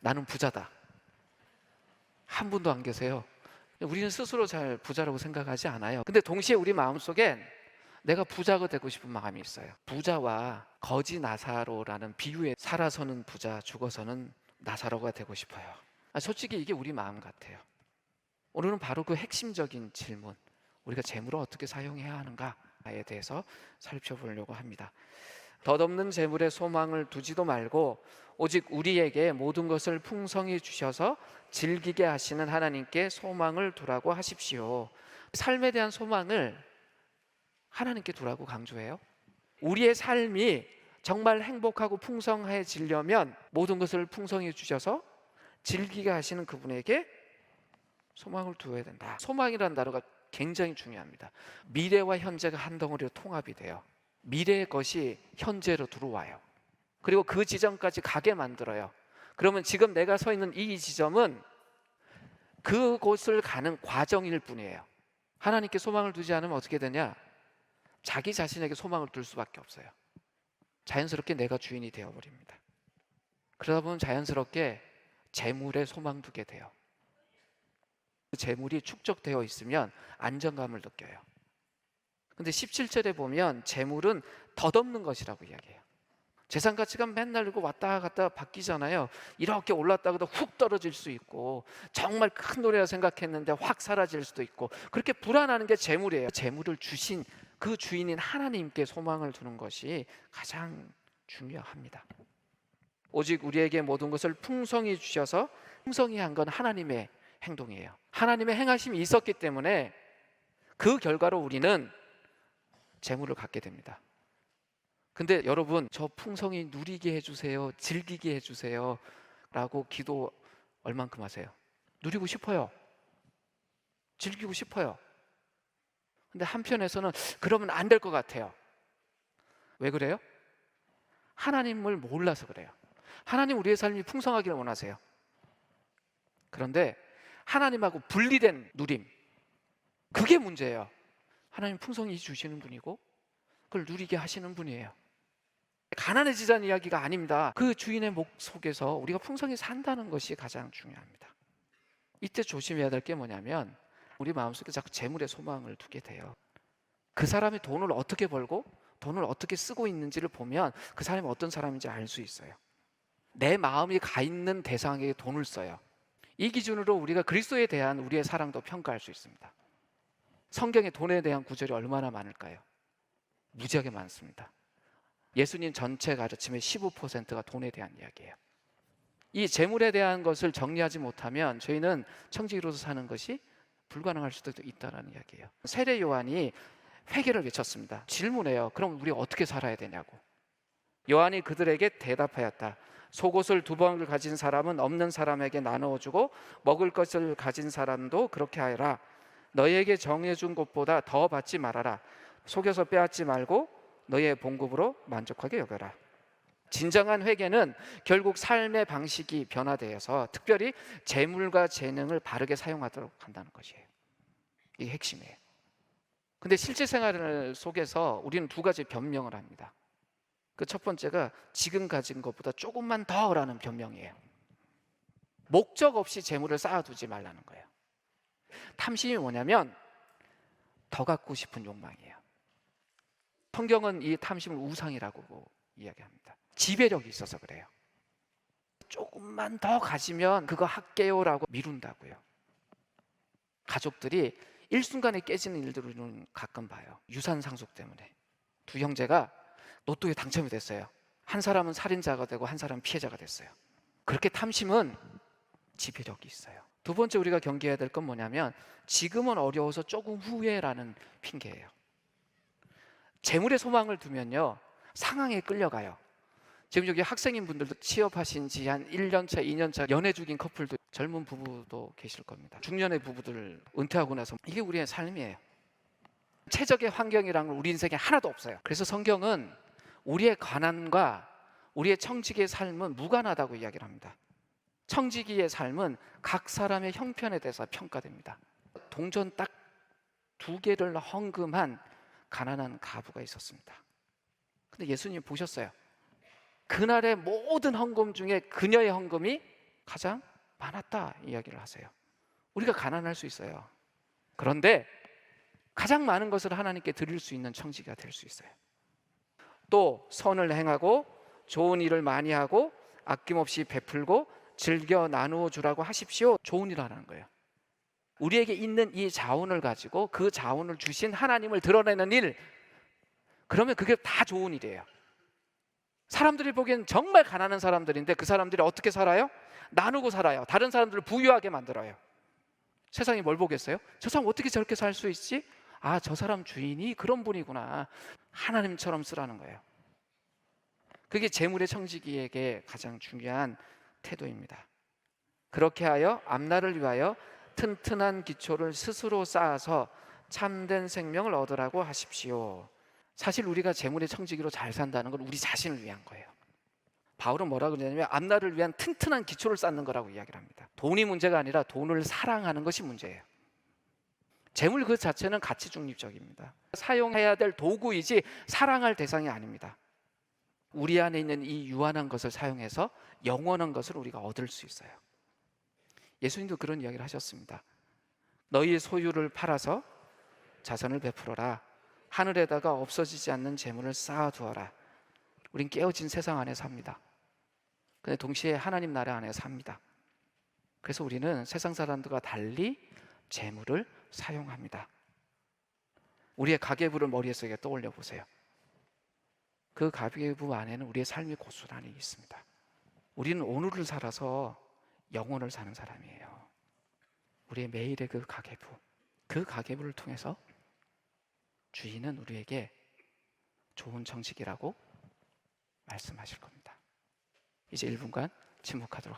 나는 부자다. 한 분도 안 계세요. 우리는 스스로 잘 부자라고 생각하지 않아요. 근데 동시에 우리 마음속엔 내가 부자가 되고 싶은 마음이 있어요. 부자와 거지 나사로라는 비유에 살아서는 부자, 죽어서는 나사로가 되고 싶어요. 아, 솔직히 이게 우리 마음 같아요. 오늘은 바로 그 핵심적인 질문, 우리가 재물을 어떻게 사용해야 하는가에 대해서 살펴보려고 합니다. 덧없는 재물에 소망을 두지도 말고 오직 우리에게 모든 것을 풍성히 주셔서 즐기게 하시는 하나님께 소망을 두라고 하십시오. 삶에 대한 소망을 하나님께 두라고 강조해요. 우리의 삶이 정말 행복하고 풍성해지려면 모든 것을 풍성히 주셔서 즐기게 하시는 그분에게 소망을 두어야 된다. 소망이라는 단어가 굉장히 중요합니다. 미래와 현재가 한 덩어리로 통합이 돼요. 미래의 것이 현재로 들어와요. 그리고 그 지점까지 가게 만들어요. 그러면 지금 내가 서 있는 이 지점은 그곳을 가는 과정일 뿐이에요. 하나님께 소망을 두지 않으면 어떻게 되냐? 자기 자신에게 소망을 둘 수밖에 없어요. 자연스럽게 내가 주인이 되어 버립니다. 그러다 보면 자연스럽게 재물에 소망 두게 돼요. 그 재물이 축적되어 있으면 안정감을 느껴요. 근데 17절에 보면 재물은 덧없는 것이라고 이야기해요. 재산 가치가 맨날 이거 왔다 갔다 바뀌잖아요. 이렇게 올랐다가도 훅 떨어질 수 있고 정말 큰 노래라 생각했는데 확 사라질 수도 있고 그렇게 불안하는 게 재물이에요. 재물을 주신 그 주인인 하나님께 소망을 두는 것이 가장 중요합니다. 오직 우리에게 모든 것을 풍성히 주셔서 풍성히 한 건 하나님의 행동이에요. 하나님의 행하심이 있었기 때문에 그 결과로 우리는 재물을 갖게 됩니다. 근데 여러분 저 풍성히 누리게 해주세요 즐기게 해주세요 라고 기도 얼만큼 하세요? 누리고 싶어요 즐기고 싶어요 근데 한편에서는 그러면 안 될 것 같아요 왜 그래요? 하나님을 몰라서 그래요 하나님 우리의 삶이 풍성하기를 원하세요 그런데 하나님하고 분리된 누림 그게 문제예요 하나님 풍성히 주시는 분이고 그걸 누리게 하시는 분이에요 가난해지자는 이야기가 아닙니다. 그 주인의 목 속에서 우리가 풍성히 산다는 것이 가장 중요합니다. 이때 조심해야 될 게 뭐냐면 우리 마음속에 자꾸 재물의 소망을 두게 돼요. 그 사람이 돈을 어떻게 벌고 돈을 어떻게 쓰고 있는지를 보면 그 사람이 어떤 사람인지 알 수 있어요. 내 마음이 가 있는 대상에게 돈을 써요. 이 기준으로 우리가 그리스도에 대한 우리의 사랑도 평가할 수 있습니다. 성경에 돈에 대한 구절이 얼마나 많을까요? 무지하게 많습니다. 예수님 전체 가르침의 15%가 돈에 대한 이야기예요. 이 재물에 대한 것을 정리하지 못하면 저희는 청지기로서 사는 것이 불가능할 수도 있다는 이야기예요. 세례 요한이 회개를 외쳤습니다. 질문해요. 그럼 우리 어떻게 살아야 되냐고. 요한이 그들에게 대답하였다. 속옷을 두 벌을 가진 사람은 없는 사람에게 나누어 주고 먹을 것을 가진 사람도 그렇게 하여라. 너희에게 정해준 것보다 더 받지 말아라. 속여서 빼앗지 말고 너의 봉급으로 만족하게 여겨라. 진정한 회개는 결국 삶의 방식이 변화되어서 특별히 재물과 재능을 바르게 사용하도록 한다는 것이에요. 이게 핵심이에요. 근데 실제 생활 속에서 우리는 두 가지 변명을 합니다. 그 첫 번째가 지금 가진 것보다 조금만 더라는 변명이에요. 목적 없이 재물을 쌓아두지 말라는 거예요. 탐심이 뭐냐면 더 갖고 싶은 욕망이에요. 성경은 이 탐심을 우상이라고 이야기합니다. 지배력이 있어서 그래요. 조금만 더 가지면 그거 할게요라고 미룬다고요. 가족들이 일순간에 깨지는 일들을 가끔 봐요. 유산 상속 때문에. 두 형제가 로또에 당첨이 됐어요. 한 사람은 살인자가 되고 한 사람은 피해자가 됐어요. 그렇게 탐심은 지배력이 있어요. 두 번째 우리가 경계해야 될 건 뭐냐면 지금은 어려워서 조금 후회라는 핑계예요. 재물의 소망을 두면요 상황에 끌려가요. 지금 여기 학생인 분들도 취업하신 지 한 1년차, 2년차 연애 중인 커플도 젊은 부부도 계실 겁니다. 중년의 부부들 은퇴하고 나서 이게 우리의 삶이에요. 최적의 환경이란 건 우리 인생에 하나도 없어요. 그래서 성경은 우리의 가난과 우리의 청지기의 삶은 무관하다고 이야기를 합니다. 청지기의 삶은 각 사람의 형편에 대해서 평가됩니다. 동전 딱 두 개를 헌금한 가난한 가부가 있었습니다. 근데 예수님 보셨어요. 그날의 모든 헌금 중에 그녀의 헌금이 가장 많았다 이야기를 하세요. 우리가 가난할 수 있어요. 그런데 가장 많은 것을 하나님께 드릴 수 있는 청지가 될 수 있어요. 또 선을 행하고 좋은 일을 많이 하고 아낌없이 베풀고 즐겨 나누어 주라고 하십시오. 좋은 일 하라는 거예요. 우리에게 있는 이 자원을 가지고 그 자원을 주신 하나님을 드러내는 일. 그러면 그게 다 좋은 일이에요. 사람들이 보기엔 정말 가난한 사람들인데 그 사람들이 어떻게 살아요? 나누고 살아요. 다른 사람들을 부유하게 만들어요. 세상이 뭘 보겠어요? 저 사람 어떻게 저렇게 살 수 있지? 아, 저 사람 주인이 그런 분이구나. 하나님처럼 쓰라는 거예요. 그게 재물의 청지기에게 가장 중요한 태도입니다. 그렇게 하여 앞날을 위하여 튼튼한 기초를 스스로 쌓아서 참된 생명을 얻으라고 하십시오. 사실 우리가 재물의 청지기로 잘 산다는 건 우리 자신을 위한 거예요. 바울은 뭐라 그러냐면 앞날을 위한 튼튼한 기초를 쌓는 거라고 이야기를 합니다. 돈이 문제가 아니라 돈을 사랑하는 것이 문제예요. 재물 그 자체는 가치 중립적입니다. 사용해야 될 도구이지 사랑할 대상이 아닙니다. 우리 안에 있는 이 유한한 것을 사용해서 영원한 것을 우리가 얻을 수 있어요. 예수님도 그런 이야기를 하셨습니다. 너희의 소유를 팔아서 자선을 베풀어라. 하늘에다가 없어지지 않는 재물을 쌓아두어라. 우린 깨어진 세상 안에 삽니다. 근데 동시에 하나님 나라 안에 삽니다. 그래서 우리는 세상 사람들과 달리 재물을 사용합니다. 우리의 가계부를 머릿속에 떠올려 보세요. 그 가계부 안에는 우리의 삶이 고스란히 있습니다. 우리는 오늘을 살아서 영혼을 사는 사람이에요. 우리의 매일의 그 가계부, 그 가계부를 통해서 주인은 우리에게 좋은 정직이라고 말씀하실 겁니다. 이제 1분간 침묵하도록